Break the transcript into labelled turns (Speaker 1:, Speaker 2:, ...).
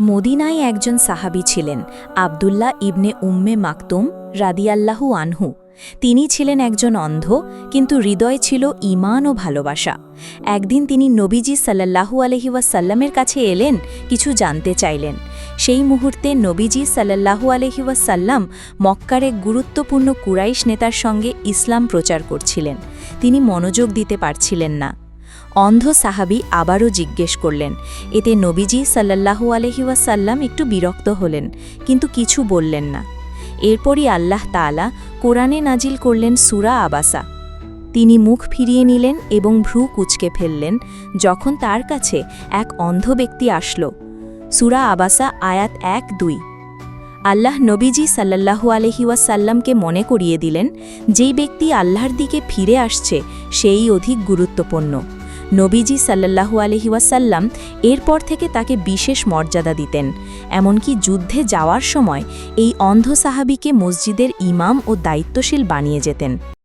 Speaker 1: মদিনায় একজন সাহাবী ছিলেন, আবদুল্লাহ ইবনে উম্মে মাকতুম রাদিয়াল্লাহু আনহু। তিনি ছিলেন একজন অন্ধ, কিন্তু হৃদয় ছিল ঈমান ও ভালোবাসা। একদিন তিনি নবীজি সাল্লাল্লাহু আলহি ওয়াসাল্লামের কাছে এলেন, কিছু জানতে চাইলেন। সেই মুহূর্তে নবীজি সাল্লাল্লাহু আলহি ওয়াসাল্লাম মক্কার এক গুরুত্বপূর্ণ কুরাইশ নেতার সঙ্গে ইসলাম প্রচার করছিলেন। তিনি মনোযোগ দিতে পারছিলেন না। অন্ধ সাহাবি আবারও জিজ্ঞেস করলেন, এতে নবীজি সাল্লাল্লাহু আলহি ওয়াসাল্লাম একটু বিরক্ত হলেন, কিন্তু কিছু বললেন না। এরপরই আল্লাহ তাআলা কোরআনে নাজিল করলেন সুরা আবাসা। তিনি মুখ ফিরিয়ে নিলেন এবং ভ্রু কুচকে ফেললেন, যখন তার কাছে এক অন্ধ ব্যক্তি আসল। সুরা আবাসা আয়াত এক দুই। আল্লাহ নবীজি সাল্লাল্লাহু আলহি ওয়াসাল্লামকে মনে করিয়ে দিলেন, যেই ব্যক্তি আল্লাহর দিকে ফিরে আসছে, সেই অধিক গুরুত্বপূর্ণ। নবীজি সাল্লাল্লাহু আলহি ওয়াসাল্লাম এরপর থেকে তাকে বিশেষ মর্যাদা দিতেন। এমনকি যুদ্ধে যাওয়ার সময় এই অন্ধ সাহাবিকে মসজিদের ইমাম ও দায়িত্বশীল বানিয়ে যেতেন।